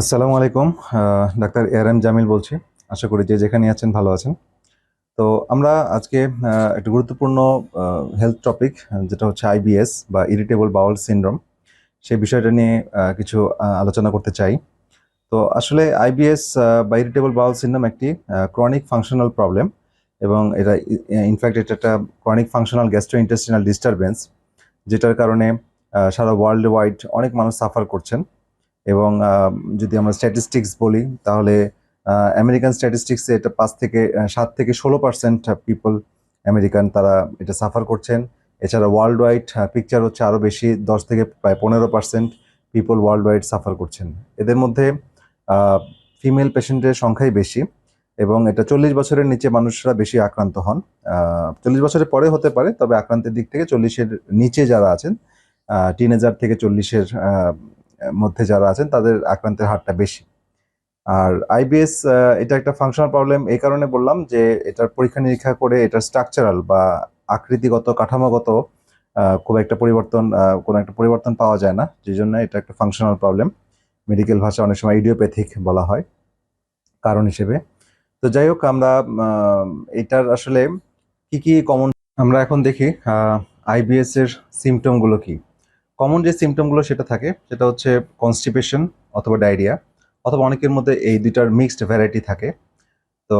আসসালামু আলাইকুম doctor AR M Jamil বলছি। আশা করি যে যেখানে আছেন ভালো আছেন। তো আমরা আজকে একটা গুরুত্বপূর্ণ হেলথ টপিক যেটা হচ্ছে আইবিএস বা ইরিটেবল বাউল সিনড্রোম সেই বিষয়টা নিয়ে কিছু আলোচনা করতে চাই। তো আসলে আইবিএস বা ইরিটেবল বাউল সিনড্রোম একটি ক্রনিক ফাংশনাল প্রবলেম এবং এটা ইনফ্যাক্ট এটা একটা chronic functional gastrointestinal disturbance যেটার কারণে সারা ওয়ার্ল্ড ওয়াইড অনেক মানুষ সাফার করছেন। এবং যদি আমরা স্ট্যাটিস্টিক্স বলি, তাহলে আমেরিকান স্ট্যাটিস্টিক্সে এটা পাঁচ থেকে সাত থেকে ষোলো পার্সেন্ট পিপল আমেরিকান তারা এটা সাফার করছেন। এছাড়া ওয়ার্ল্ড ওয়াইড পিকচার হচ্ছে আরও বেশি, দশ থেকে প্রায় পনেরো percent people worldwide suffer করছেন। এদের মধ্যে ফিমেল পেশেন্টের সংখ্যাই বেশি এবং এটা চল্লিশ বছরের নিচে মানুষরা বেশি আক্রান্ত হন। চল্লিশ বছরের পরে হতে পারে, তবে আক্রান্তের দিক থেকে চল্লিশের নিচে যারা আছেন টিনেজার থেকে চল্লিশের মধ্যে যারা আছেন, তাদের আক্রান্তের হারটা বেশি। আর আইবিএস এটা একটা ফাংশনাল প্রবলেম এই কারণে বললাম যে, এটার পরীক্ষা নিরীক্ষা করে এটার স্ট্রাকচারাল বা আকৃতিগত, কাঠামোগত খুব একটা পরিবর্তন কোনো একটা পরিবর্তন পাওয়া যায় না। যে জন্য এটা একটা ফাংশনাল প্রবলেম মেডিকেল ভাষা অনেক সময় ইডিওপ্যাথিক বলা হয়, কারণ হিসেবে। তো যাই হোক, আমরা এটার আসলে কি কি কমন আমরা এখন দেখি আইবিএস এর সিমটমগুলো কি? কমন যে সিমটমগুলো সেটা থাকে, সেটা হচ্ছে কনস্টিপেশন অথবা ডায়রিয়া অথবা অনেকের মধ্যে এই দুইটার মিক্সড ভ্যারাইটি থাকে। তো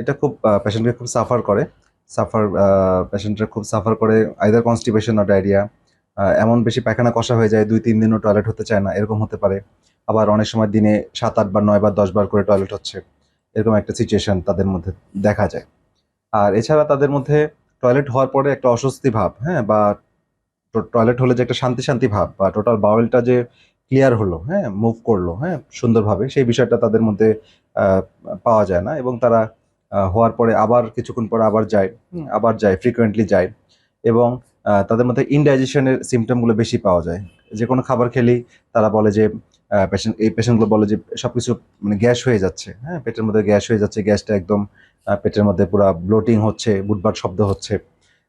এটা খুব পেশেন্টকে খুব সাফার করে। সাফার পেশেন্টরা খুব সাফার করে আইদার কনস্টিপেশন আর ডায়রিয়া এমন বেশি পায়খানা কষা হয়ে যায় দুই তিন দিনও টয়লেট হতে চায় না, এরকম হতে পারে। আবার অনেক সময় দিনে সাত আট বার নয় বার দশ বার করে টয়লেট হচ্ছে। এরকম একটা সিচুয়েশন তাদের মধ্যে দেখা যায়। আর এছাড়া তাদের মধ্যে টয়লেট হওয়ার পরে একটা অস্বস্তি ভাব হ্যাঁ বা টয়লেট হলে যে একটা শান্তি শান্তি ভাব বা টোটাল বাউলটা যে ক্লিয়ার হলো হ্যাঁ মুভ করল হ্যাঁ সুন্দরভাবে, সেই বিষয়টা তাদের মধ্যে পাওয়া যায় না এবং তারা হওয়ার পরে আবার কিছুক্ষণ পরে আবার যায় আবার যায় ফ্রিকোয়েন্টলি যায় এবং তাদের মধ্যে ইনডাইজেশনের সিমটমগুলো বেশি পাওয়া যায়। যে কোনো খাবার খেলেই তারা বলে যে পেশেন্ট এই পেশেন্টগুলো বলে যে সব কিছু মানে গ্যাস হয়ে যাচ্ছে হ্যাঁ পেটের মধ্যে গ্যাস হয়ে যাচ্ছে, গ্যাসটা একদম পেটের মধ্যে পুরো ব্লোটিং হচ্ছে বুটবার শব্দ হচ্ছে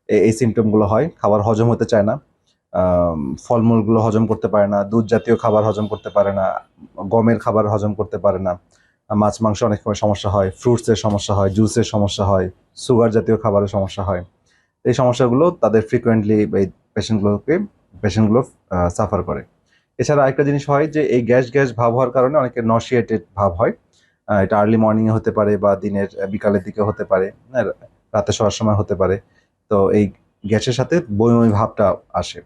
এই সিমটমগুলো হয়, খাবার হজম হতে চায় না। ফলমূলগুলো হজম করতে পারে না দুধ জাতীয় খাবার হজম করতে পারে না গমের খাবার হজম করতে পারে না মাছ মাংস অনেক সময় সমস্যা হয় ফ্রুটসের সমস্যা হয় জুসের সমস্যা হয় সুগার জাতীয় খাবারের সমস্যা হয়। এই সমস্যাগুলো তাদের ফ্রিকোয়েন্টলি এই পেশেন্টগুলোকে পেশেন্টগুলো সাফার করে। এছাড়া আরেকটা জিনিস হয় যে এই গ্যাস গ্যাস ভাব হওয়ার কারণে অনেকে নশিয়েটেড ভাব হয়। এটা আর্লি মর্নিংয়ে হতে পারে বা দিনের বিকালের দিকে হতে পারে হ্যাঁ, রাতে শোয়ার সময় হতে পারে। তো এই গ্যাসের সাথে বমি ভাবটা আসে।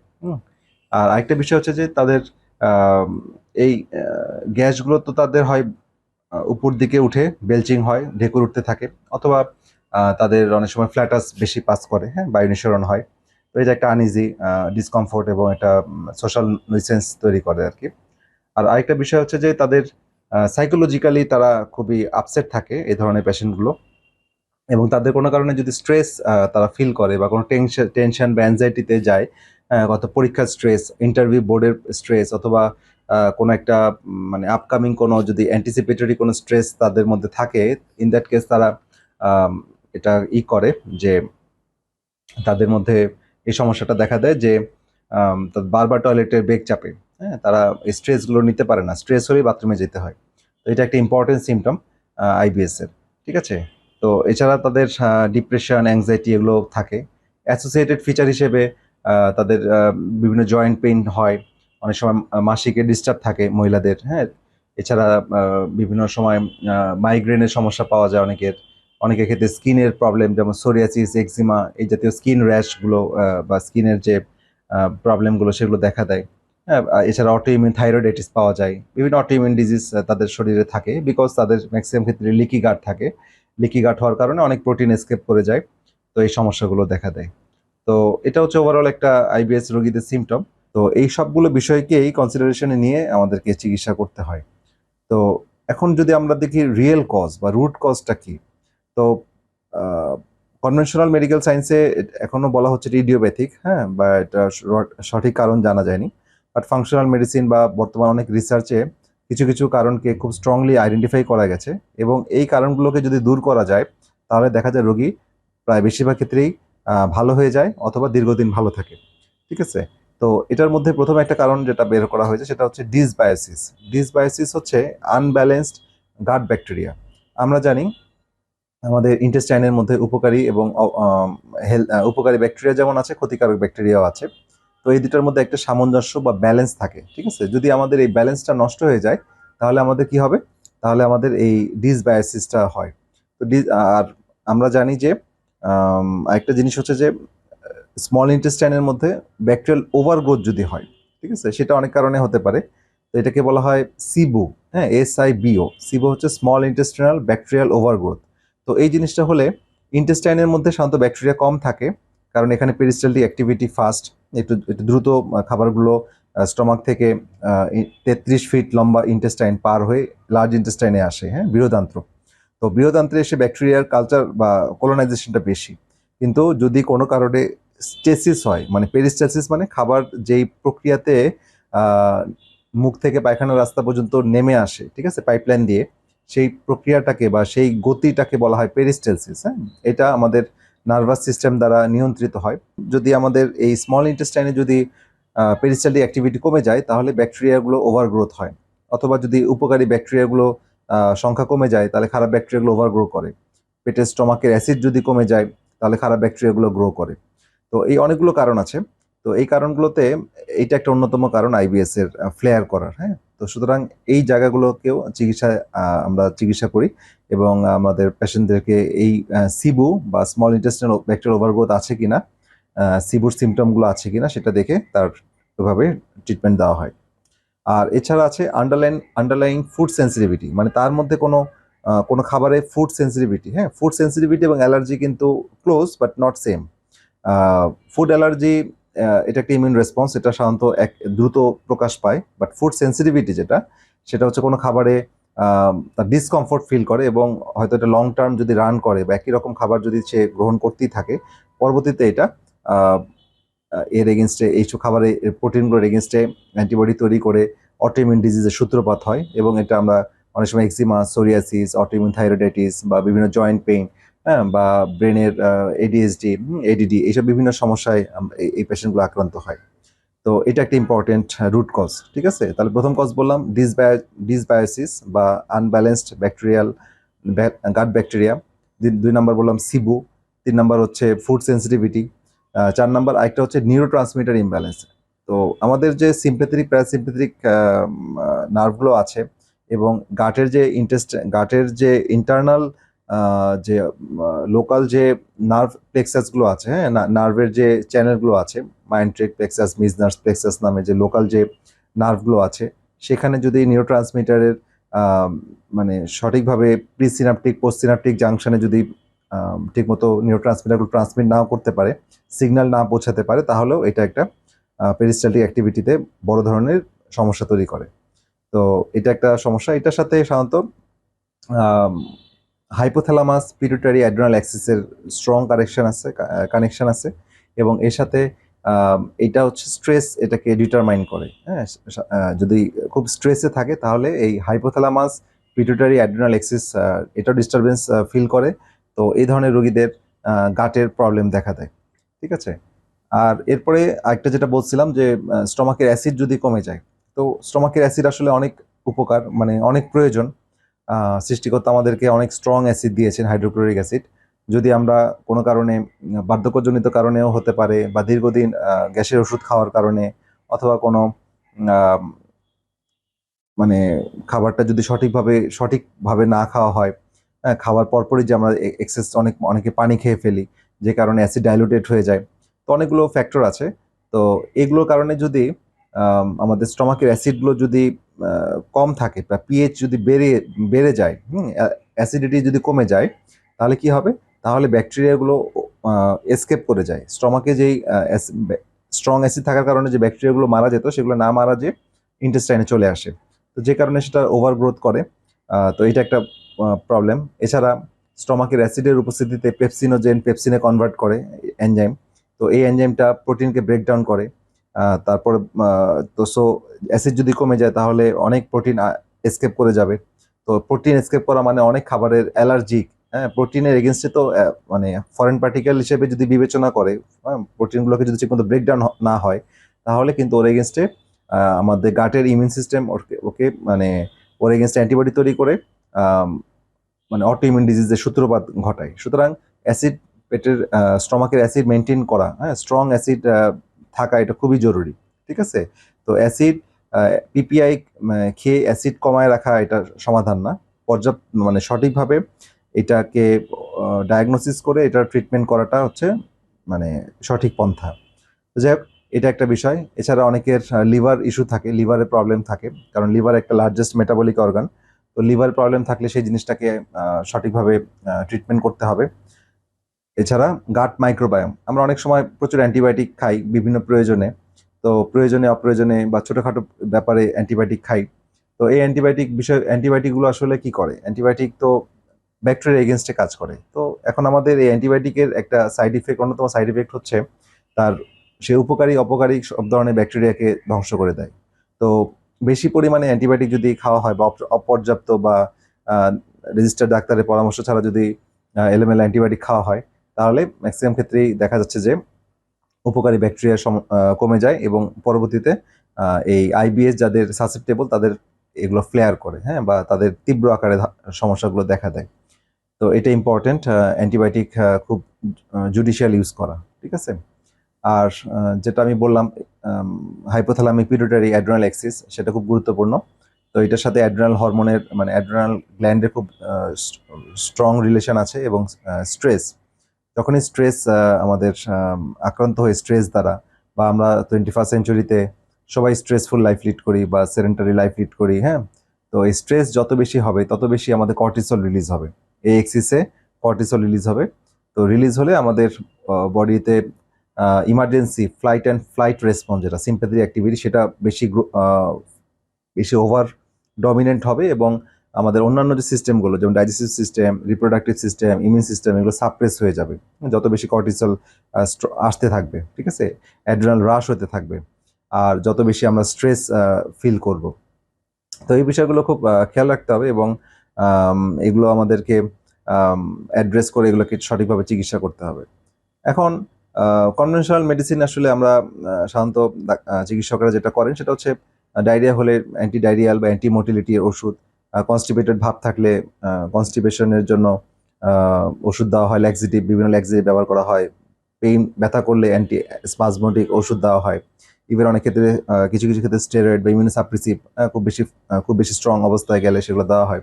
আর আরেকটা বিষয় হচ্ছে যে তাদের এই গ্যাসগুলো তো তাদের হয় উপর দিকে উঠে বেলচিং হয়, ঢেকুর উঠতে থাকে। অথবা তাদের অনেক সময় ফ্ল্যাটাস বেশি পাস করে হ্যাঁ বায়ু নিঃসরণ হয়। তো এটা একটা আনইজি ডিসকমফোর্ট এবং একটা সোশ্যাল নইসেন্স তৈরি করে আর কি। আর আরেকটা বিষয় হচ্ছে যে তাদের সাইকোলজিক্যালি তারা খুবই আপসেট থাকে এই ধরনের পেশেন্টগুলো এবং তাদের কোনো কারণে যদি স্ট্রেস তারা ফিল করে বা কোনো টেনশন টেনশন বা অ্যাংজাইটিতে যায় কত পরীক্ষার স্ট্রেস ইন্টারভিউ বোর্ডের স্ট্রেস অথবা কোনো একটা মানে আপকামিং কোনো যদি অ্যান্টিসিপেটরি কোনো স্ট্রেস তাদের মধ্যে থাকে ইন দ্যাট কেস তারা এটা ই করে যে তাদের মধ্যে এই সমস্যাটা দেখা দেয় যে বারবার টয়লেটের বেগ চাপে হ্যাঁ তারা স্ট্রেসগুলো নিতে পারে না। স্ট্রেস হলেই বাথরুমে যেতে হয়। তো এটা একটা ইম্পর্টেন্ট সিমটম আইবিএস এর, ঠিক আছে? তো এছাড়া তাদের ডিপ্রেশন অ্যাংজাইটি এগুলো থাকে। অ্যাসোসিয়েটেড ফিচার হিসেবে তাদের বিভিন্ন জয়েন্ট পেইন হয়। অনেক সময় আহ, মাসিকের ডিস্টার্ব থাকে মহিলাদের হ্যাঁ? এছাড়া বিভিন্ন সময় মাইগ্রেনের সমস্যা পাওয়া যায় অনেকের। অনেকের ক্ষেত্রে স্কিনের প্রবলেম যেমন সোরিয়াসিস এক্সিমা এই জাতীয় স্কিন র্যাশগুলো বা স্কিনের যে প্রবলেমগুলো সেগুলো দেখা দেয়। হ্যাঁ এছাড়া অটোইমিউন থাইরয়েডাইটিস পাওয়া যায়। বিভিন্ন অটোইমিউন ডিজিজ তাদের শরীরে থাকে বিকজ তাদের ম্যাক্সিমাম ক্ষেত্রে লিকি গার্ড থাকে। লিকি গার্ড হওয়ার কারণে অনেক প্রোটিন এসকেপ করে যায়। তো এই সমস্যাগুলো দেখা দেয়। তো এটা হচ্ছে ওভারঅল একটা আইবিএস রোগীদের সিমটম তো এই সবগুলো বিষয়কেই কনসিডারেশনে নিয়ে আমাদেরকে চিকিৎসা করতে হয়। তো এখন যদি আমরা দেখি রিয়েল কজ বা রুট কজটা কি, তো কনভেনশনাল মেডিকেল সায়েন্সে এখনও বলা হচ্ছে ইডিওপ্যাথিক হ্যাঁ বা এটা সঠিক কারণ জানা যায়নি। বাট ফাংশনাল মেডিসিন বা বর্তমান অনেক রিসার্চে কিছু কিছু কারণকে খুব স্ট্রংলি আইডেন্টিফাই করা গেছে এবং এই কারণগুলোকে যদি দূর করা যায়, তাহলে দেখা যায় রোগী প্রায় বেশিরভাগ ক্ষেত্রেই ভালো হয়ে যায় অথবা দীর্ঘদিন ভালো থাকে। ঠিক আছে? তো এটার মধ্যে প্রথম একটা কারণ যেটা বের করা হয়েছে সেটা হচ্ছে ডিসবায়োসিস। ডিসবায়োসিস হচ্ছে আনব্যালেন্সড গাট ব্যাকটেরিয়া। আমরা জানি আমাদের ইন্টেস্টাইনের মধ্যে উপকারী এবং উপকারী ব্যাকটেরিয়া যেমন আছে, ক্ষতিকারক ব্যাকটেরিয়াও আছে। তো এই দুটার মধ্যে একটা সামঞ্জস্য বা ব্যালেন্স থাকে। ঠিক আছে? যদি আমাদের এই ব্যালেন্সটা নষ্ট হয়ে যায়, তাহলে আমাদের কি হবে? তাহলে আমাদের এই ডিসবায়োসিসটা হয়। তো আর আমরা জানি যে আম, আরেকটা জিনিস হচ্ছে যে স্মল ইন্টেস্টাইনের মধ্যে ব্যাকটেরিয়াল ওভারগ্রোথ যদি হয় ঠিক আছে? সেটা অনেক কারণে হতে পারে। তো এটাকে বলা হয় সিবু হ্যাঁ? এস আই বিও সিবো হচ্ছে স্মল ইন্টেস্টাইনাল ব্যাকটেরিয়াল ওভারগ্রোথ তো এই জিনিসটা হলে ইন্টেস্টাইনের মধ্যে সাধারণত ব্যাকটেরিয়া কম থাকে কারণ এখানে পেরিস্টালটিক অ্যাক্টিভিটি ফাস্ট একটু একটু দ্রুত খাবারগুলো স্টমাক থেকে তেত্রিশ ফিট লম্বা ইন্টেস্টাইন পার হয়ে লার্জ ইন্টেস্টাইনে আসে হ্যাঁ? বৃহদান্ত্র তো বৃহদান্ত্রে এসে ব্যাকটেরিয়ার কালচার বা কলোনাইজেশনটা বেশি। কিন্তু যদি কোনো কারণে স্টেসিস হয় মানে পেরিস্টাসিস মানে খাবার যেই প্রক্রিয়াতে মুখ থেকে পায়খানার রাস্তা পর্যন্ত নেমে আসে, ঠিক আছে পাইপলাইন দিয়ে, সেই প্রক্রিয়াটাকে বা সেই গতিটাকে বলা হয় পেরিস্টেলসিস হ্যাঁ? এটা আমাদের নার্ভাস সিস্টেম দ্বারা নিয়ন্ত্রিত হয়। যদি আমাদের এই স্মল ইন্টেস্টাইনে যদি পেরিস্টালটিক অ্যাক্টিভিটি কমে যায়, তাহলে ব্যাকটেরিয়াগুলো ওভারগ্রোথ হয়। অথবা যদি উপকারী ব্যাকটেরিয়াগুলো সংখ্যা কমে যায়, তাহলে খারাপ ব্যাকটেরিয়াগুলো ওভারগ্রো করে। পেটের স্টমাকের অ্যাসিড যদি কমে যায়, তাহলে খারাপ ব্যাকটেরিয়াগুলো গ্রো করে। তো এই অনেকগুলো কারণ আছে। তো এই কারণগুলোতে এইটা একটা অন্যতম কারণ আইবিএস এর ফ্লেয়ার করার হ্যাঁ? তো সুতরাং এই জায়গাগুলোকেও চিকিৎসা আমরা চিকিৎসা করি এবং আমাদের পেশেন্টদেরকে এই সিবু বা স্মল ইন্টেস্টাইন ব্যাকটেরিয়াল ওভারগ্রোথ আছে কিনা সিবুর সিমটমগুলো আছে কিনা সেটা দেখে তার ওইভাবে ট্রিটমেন্ট দেওয়া হয়। আর এছাড়া আছে আন্ডারলাইন আন্ডারলাইন ফুড সেন্সিটিভিটি মানে তার মধ্যে কোনো কোনো খাবারে ফুড সেন্সিটিভিটি হ্যাঁ? ফুড সেন্সিটিভিটি এবং অ্যালার্জি কিন্তু close but not same food allergy এটা একটা ইমিউন রেসপন্স এটা সাধারণত এক, দ্রুত প্রকাশ পায় বাট ফুড সেন্সিটিভিটি যেটা, সেটা হচ্ছে কোনো খাবারে তার ডিসকমফোর্ট ফিল করে এবং হয়তো এটা লং টার্ম যদি রান করে বা একই রকম খাবার যদি সে গ্রহণ করতেই থাকে, পরবর্তীতে এটা এর এগেনস্টে এইসব খাবারে প্রোটিনগুলোর এগেনস্টে অ্যান্টিবডি তৈরি করে অটোইমিউন ডিজিজের সূত্রপাত হয় এবং এটা আমরা অনেক সময় এক্সিমা সোরিয়াসিস অটোইমিউন থাইরয়েডাইটিস বা বিভিন্ন জয়েন্ট পেইন হ্যাঁ বা ব্রেনের এডিএসডি এডিডি এইসব বিভিন্ন সমস্যায় এই- পেশেন্টগুলো আক্রান্ত হয়। তো এটা একটা ইম্পর্টেন্ট রুট কজ ঠিক আছে? তাহলে প্রথম কজ বললাম ডিসবায় ডিসবায়োসিস বা আনব্যালেন্সড ব্যাকটেরিয়াল গাট ব্যাকটেরিয়া দুই নাম্বার বললাম সিবু তিন নম্বর হচ্ছে ফুড সেন্সিটিভিটি চার নাম্বার আরেকটা হচ্ছে নিউরো ট্রান্সমিটার ইমব্যালেন্স তো আমাদের যে সিম্পেথেটিক প্যারাসিম্পেথেটিক নার্ভগুলো আছে এবং গাটের যে ইন্টেস্ট গাটের যে ইন্টারনাল যে লোকাল যে নার্ভ প্লেক্সাসগুলো আছে হ্যাঁ নার্ভের যে চ্যানেলগুলো আছে মাইন্ট্রেক প্লেক্সাস মিজনার্স প্লেক্সাস নামে যে লোকাল যে নার্ভগুলো আছে, সেখানে যদি নিউরো ট্রান্সমিটারের মানে সঠিকভাবে প্রিসিনাপটিক পোস্টসিনাপটিক জাংশনে যদি ঠিকমতো নিউরো ট্রান্সমিটারগুলো ট্রান্সমিট নাও করতে পারে সিগন্যাল না পৌঁছাতে পারে, তাহলেও এটা একটা পেরিস্টালটিক অ্যাক্টিভিটিতে বড় ধরনের সমস্যা তৈরি করে। তো এটা একটা সমস্যা। এটার সাথে সাধারণত হাইপোথ্যালামাস পিটুটারি অ্যাড্রেনাল অ্যাক্সিসের স্ট্রং কানেকশন আছে কানেকশন আছে, এবং এর সাথে এটা হচ্ছে স্ট্রেস এটাকে ডিটারমাইন করে। হ্যাঁ যদি খুব স্ট্রেসে থাকে, তাহলে এই হাইপোথ্যালামাস পিটুটারি অ্যাড্রেনাল অ্যাক্সিস এটাও ডিস্টারবেন্স ফিল করে। তো এই ধরনের রোগীদের গাটের প্রবলেম দেখা দেয় ঠিক আছে? আর এরপরে আরেকটা যেটা বলছিলাম যে স্টমাকের অ্যাসিড যদি কমে যায় তো স্টমাকের অ্যাসিড আসলে অনেক উপকার মানে অনেক প্রয়োজন। সৃষ্টিকর্তা আমাদেরকে অনেক স্ট্রং অ্যাসিড দিয়েছেন হাইড্রোক্লোরিক অ্যাসিড যদি আমরা কোনো কারণে বার্ধক্যজনিত কারণেও হতে পারে বা দীর্ঘদিন গ্যাসের ওষুধ খাওয়ার কারণে অথবা কোনো মানে খাবারটা যদি সঠিকভাবে সঠিকভাবে না খাওয়া হ্যাঁ, খাওয়ার পরপরই যে আমরা এক্সেস অনেক, অনেকে পানি খেয়ে ফেলি, যে কারণে অ্যাসিড ডাইলুটেড হয়ে যায়। তো অনেকগুলো ফ্যাক্টর আছে। তো এগুলোর কারণে যদি আমাদের স্টমাকের অ্যাসিডগুলো যদি কম থাকে বা পিএইচ যদি বেড়ে বেড়ে যায়, হুম অ্যাসিডিটি যদি কমে যায়, তাহলে কি হবে? তাহলে ব্যাকটেরিয়াগুলো এসকেপ করে যায়। স্টমাকে যেই স্ট্রং অ্যাসিড থাকার কারণে যে ব্যাকটেরিয়াগুলো মারা যেত, সেগুলো না মারা যে ইন্টেস্টাইনে চলে আসে। তো যে কারণে সেটা ওভারগ্রোথ করে। তো এটা একটা প্রবলেম এছাড়া স্টমাকের অ্যাসিডের উপস্থিতিতে পেপসিনোজেন পেপসিনে কনভার্ট করে এনজাইম তো এই এনজাইমটা প্রোটিনকে ব্রেকডাউন করে। তারপর তো সো অ্যাসিড যদি কমে যায় তাহলে অনেক প্রোটিন এসকেপ করে যাবে। তো প্রোটিন এসকেপ করা মানে অনেক খাবারের অ্যালার্জিক হ্যাঁ প্রোটিনের এগেনস্টে তো মানে ফরেন পার্টিকেল হিসেবে যদি বিবেচনা করে হ্যাঁ প্রোটিনগুলোকে যদি ঠিকমতো ব্রেকডাউন না হয়, তাহলে কিন্তু ওর এগেনস্টে আমাদের গাটের ইমিউন সিস্টেম ওকে ওকে মানে ওর এগেনস্টে অ্যান্টিবডি তৈরি করে। মানে অটো ইমিউন ডিজিজের সূত্রপাত ঘটায়। সুতরাং অ্যাসিড পেটের স্টমাকের অ্যাসিড মেনটেন করা হ্যাঁ স্ট্রং অ্যাসিড থাকা এটা খুবই জরুরি, ঠিক আছে? তো অ্যাসিড পিপিআই খেয়ে অ্যাসিড কমায় রাখা এটা সমাধান না। পর্যাপ্ত মানে সঠিকভাবে এটাকে ডায়াগনোসিস করে এটার ট্রিটমেন্ট করাটা হচ্ছে মানে সঠিক পন্থা। যাই হোক, এটা একটা বিষয়। এছাড়া অনেকের লিভার ইস্যু থাকে লিভারের প্রবলেম থাকে। কারণ লিভার একটা লার্জেস্ট মেটাবলিক অর্গান তো লিভার প্রবলেম থাকলে সেই জিনিসটাকে সঠিকভাবে ট্রিটমেন্ট করতে হবে। এছাড়া গাট মাইক্রোবায়োম আমরা অনেক সময় প্রচুর অ্যান্টিবায়োটিক খাই বিভিন্ন প্রয়োজনে। তো প্রয়োজনে, অপ্রয়োজনে বা ছোটোখাটো ব্যাপারে অ্যান্টিবায়োটিক খাই। তো এই অ্যান্টিবায়োটিক বিষয় অ্যান্টিবায়োটিকগুলো আসলে কি করে? অ্যান্টিবায়োটিক তো ব্যাকটেরিয়া এগেনস্টে কাজ করে। তো এখন আমাদের এই অ্যান্টিবায়োটিকের একটা সাইড ইফেক্ট অন্যতম সাইড ইফেক্ট হচ্ছে তার সে উপকারী, অপকারী সব ধরনের ব্যাকটেরিয়াকে ধ্বংস করে দেয়। তো বেশি পরিমাণে অ্যান্টিবায়োটিক যদি খাওয়া হয় বা অপ- অপর্যাপ্ত বা রেজিস্টার ডাক্তারের পরামর্শ ছাড়া যদি এলোমেলো অ্যান্টিবায়োটিক খাওয়া হয়, তাহলে ম্যাক্সিমাম ক্ষেত্রেই দেখা যাচ্ছে যে উপকারী ব্যাকটেরিয়া কমে যায় এবং পরবর্তীতে এই আইবিএস যাদের সাসেপ্টেবল তাদের এগুলো ফ্লেয়ার করে হ্যাঁ বা তাদের তীব্র আকারে সমস্যাগুলো দেখা দেয়। তো এটা ইম্পর্টেন্ট অ্যান্টিবায়োটিক খুব জুডিশিয়াল ইউজ করা, ঠিক আছে? আর যেটা আমি বললাম হাইপোথ্যালামিক পিরিয়ডারি অ্যাড্রেনাল অ্যাক্সিস সেটা খুব গুরুত্বপূর্ণ। তো এটার সাথে অ্যাড্রেনাল হরমোনের মানে অ্যাড্রেনাল গ্ল্যান্ডের খুব স্ট্রং রিলেশন আছে এবং স্ট্রেস যখনই স্ট্রেস আমাদের আক্রান্ত হয়ে স্ট্রেস দ্বারা বা আমরা টোয়েন্টি ফার্স্ট সেঞ্চুরিতে সবাই স্ট্রেসফুল লাইফ লিড করি বা সেরেন্টারি লাইফ লিড করি হ্যাঁ? তো এই স্ট্রেস যত বেশি হবে, তত বেশি আমাদের কর্টিসল রিলিজ হবে। এই এক্সিসে কর্টিসল রিলিজ হবে। তো রিলিজ হলে আমাদের বডিতে emergency flight and flight response যেটা সিম্প্যাথি অ্যাক্টিভিটি সেটা বেশি বেশি ওভার ডমিনেন্ট হবে এবং আমাদের অন্যান্য যে সিস্টেমগুলো যেমন digestive system reproductive system immune system এগুলো সাপ্রেস হয়ে যাবে। যত বেশি কর্টিসল আসতে থাকবে, ঠিক আছে? অ্যাড্রেনাল রাশ হতে থাকবে, আর যত বেশি আমরা স্ট্রেস ফিল করব। তো এই বিষয়গুলো খুব খেয়াল রাখতে হবে এবং এগুলো আমাদেরকে অ্যাড্রেস করে এগুলোকে সঠিকভাবে চিকিৎসা করতে হবে। এখন কনভেনশনাল মেডিসিন আসলে আমরা সাধারণত চিকিৎসকরা যেটা করেন সেটা হচ্ছে ডায়রিয়া হলে অ্যান্টি ডায়রিয়াল বা অ্যান্টি মোটিলিটির ওষুধ কনস্টিপেটেড ভাব থাকলে কনস্টিপেশনের জন্য ওষুধ দেওয়া হয় ল্যাক্সিটিভ বিভিন্ন ল্যাক্সিটিভ ব্যবহার করা হয়। পেইন ব্যথা করলে অ্যান্টি স্পাজমোটিক ওষুধ দেওয়া হয়। ইভেন অনেক ক্ষেত্রে কিছু কিছু ক্ষেত্রে স্টেরয়েড বা ইমিউনোসাপ্রেসিভ খুব বেশি খুব বেশি স্ট্রং অবস্থায় গেলে সেগুলো দেওয়া হয়।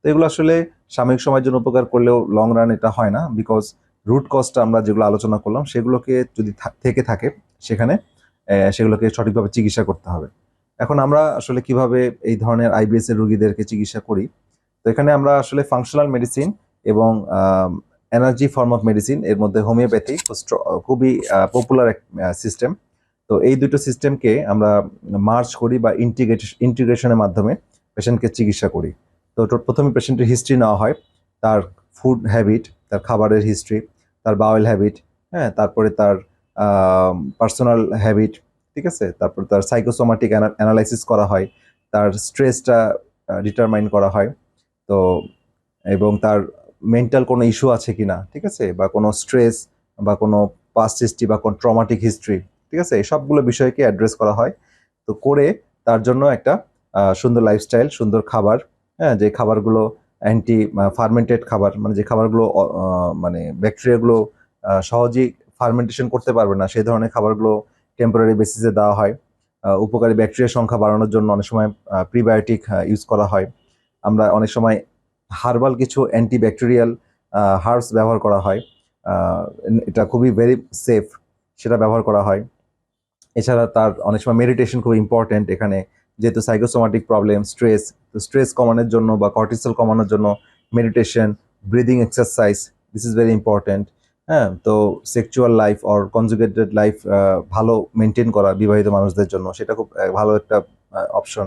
তো এগুলো আসলে সাময়িক সময়ের জন্য উপকার করলেও লং রান এটা হয় না বিকজ রুট কজটা আমরা যেগুলো আলোচনা করলাম, সেগুলোকে যদি থেকে থাকে, সেখানে সেগুলোকে সঠিকভাবে চিকিৎসা করতে হবে। এখন আমরা আসলে কীভাবে এই ধরনের আইবিএস এর রোগীদেরকে চিকিৎসা করি? তো এখানে আমরা আসলে ফাংশনাল মেডিসিন এবং এনার্জি ফর্ম অফ মেডিসিন এর মধ্যে হোমিওপ্যাথি খুবই পপুলার এক সিস্টেম তো এই দুটো সিস্টেমকে আমরা মার্চ করি বা ইন্টিগ্রেট ইন্টিগ্রেশনের মাধ্যমে পেশেন্টকে চিকিৎসা করি। তো- প্রথমে পেশেন্টের হিস্ট্রি নেওয়া হয়, তার ফুড হ্যাবিট তার খাবারের হিস্ট্রি তার বাওয়েল হ্যাবিট হ্যাঁ তারপরে তার পার্সোনাল হ্যাবিট ঠিক আছে? তারপর তার সাইকোসোমাটিক অ্যানালাইসিস করা হয়, তার স্ট্রেসটা ডিটারমাইন করা হয়। তো, এবং তার মেন্টাল কোনো ইস্যু আছে কি না ঠিক আছে? বা কোনো স্ট্রেস বা কোনো পাস্ট হিস্ট্রি বা কোনো ট্রমাটিক হিস্ট্রি ঠিক আছে? এই সবগুলো বিষয়কে অ্যাড্রেস করা হয়। তো করে তার জন্য একটা সুন্দর লাইফস্টাইল সুন্দর খাবার হ্যাঁ যে খাবারগুলো অ্যান্টি ফার্মেন্টেড খাবার মানে যে খাবারগুলো মানে ব্যাকটেরিয়াগুলো সহজেই ফার্মেন্টেশন করতে পারবে না, সেই ধরনের খাবারগুলো টেম্পোরারি বেসিসে দেওয়া হয়। উপকারী ব্যাকটেরিয়ার সংখ্যা বাড়ানোর জন্য অনেক সময় প্রিবায়োটিক ইউজ করা হয়। আমরা অনেক সময় হার্বাল কিছু অ্যান্টি ব্যাকটেরিয়াল হার্বস ব্যবহার করা হয়। এটা খুবই ভেরি সেফ সেটা ব্যবহার করা হয়। এছাড়া তার অনেক সময় মেডিটেশন খুব ইম্পর্টেন্ট এখানে যেহেতু সাইকোসোমাটিক প্রবলেম স্ট্রেস তো স্ট্রেস কমানোর জন্য বা কর্টিসল কমানোর জন্য meditation breathing exercise this is very important হ্যাঁ? তো sexual life or conjugated life ভালো মেনটেন করা বিবাহিত মানুষদের জন্য, সেটা খুব ভালো একটা option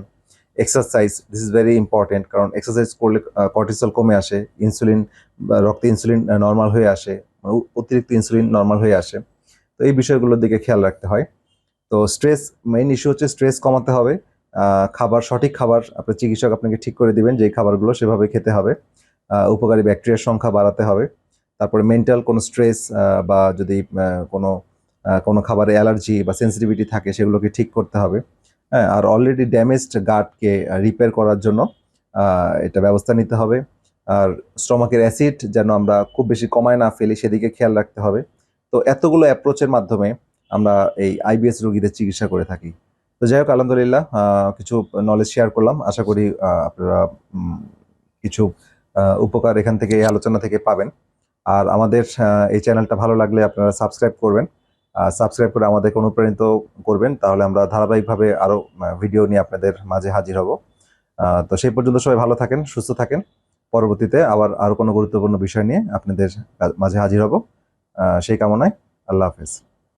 exercise this is very important কারণ এক্সারসাইজ করলে কর্টিসল কমে আসে ইনসুলিন রক্তে ইনসুলিন নর্মাল হয়ে আসে মানে অতিরিক্ত ইনসুলিন নর্মাল হয়ে আসে। তো এই বিষয়গুলোর দিকে খেয়াল রাখতে হয়। তো স্ট্রেস মেইন ইস্যু হচ্ছে স্ট্রেস কমাতে হবে খাবার, সঠিক খাবার আপনার চিকিৎসক আপনাকে ঠিক করে দিবেন যে খাবারগুলো সেভাবে খেতে হবে। উপকারী ব্যাকটেরিয়ার সংখ্যা বাড়াতে হবে। তারপরে মেন্টাল কোনো স্ট্রেস বা যদি কোনো কোনো খাবারে অ্যালার্জি বা সেন্সিটিভিটি থাকে, সেগুলোকে ঠিক করতে হবে। হ্যাঁ আর অলরেডি ড্যামেজড গার্ডকে রিপেয়ার করার জন্য এটা ব্যবস্থা নিতে হবে। আর স্টমাকের অ্যাসিড যেন আমরা খুব বেশি কমায় না ফেলি, সেদিকে খেয়াল রাখতে হবে। তো এতগুলো অ্যাপ্রোচের মাধ্যমে আমরা এই আইবিএস রোগীদের চিকিৎসা করে থাকি। তো যাই হোক, আলহামদুলিল্লাহ কিছু নলেজ শেয়ার করলাম। আশা করি আপনারা কিছু উপকার এখান থেকে, এই আলোচনা থেকে পাবেন। আর আমাদের এই চ্যানেলটা ভালো লাগলে আপনারা সাবস্ক্রাইব করবেন। সাবস্ক্রাইব করে আমাদেরকে অনুপ্রাণিত করবেন। তাহলে আমরা ধারাবাহিকভাবে আরও ভিডিও নিয়ে আপনাদের মাঝে হাজির হব। তো সেই পর্যন্ত সবাই ভালো থাকেন, সুস্থ থাকেন। পরবর্তীতে আবার আরও কোনো গুরুত্বপূর্ণ বিষয় নিয়ে আপনাদের মাঝে হাজির হব। সেই কামনায় আল্লাহ হাফেজ।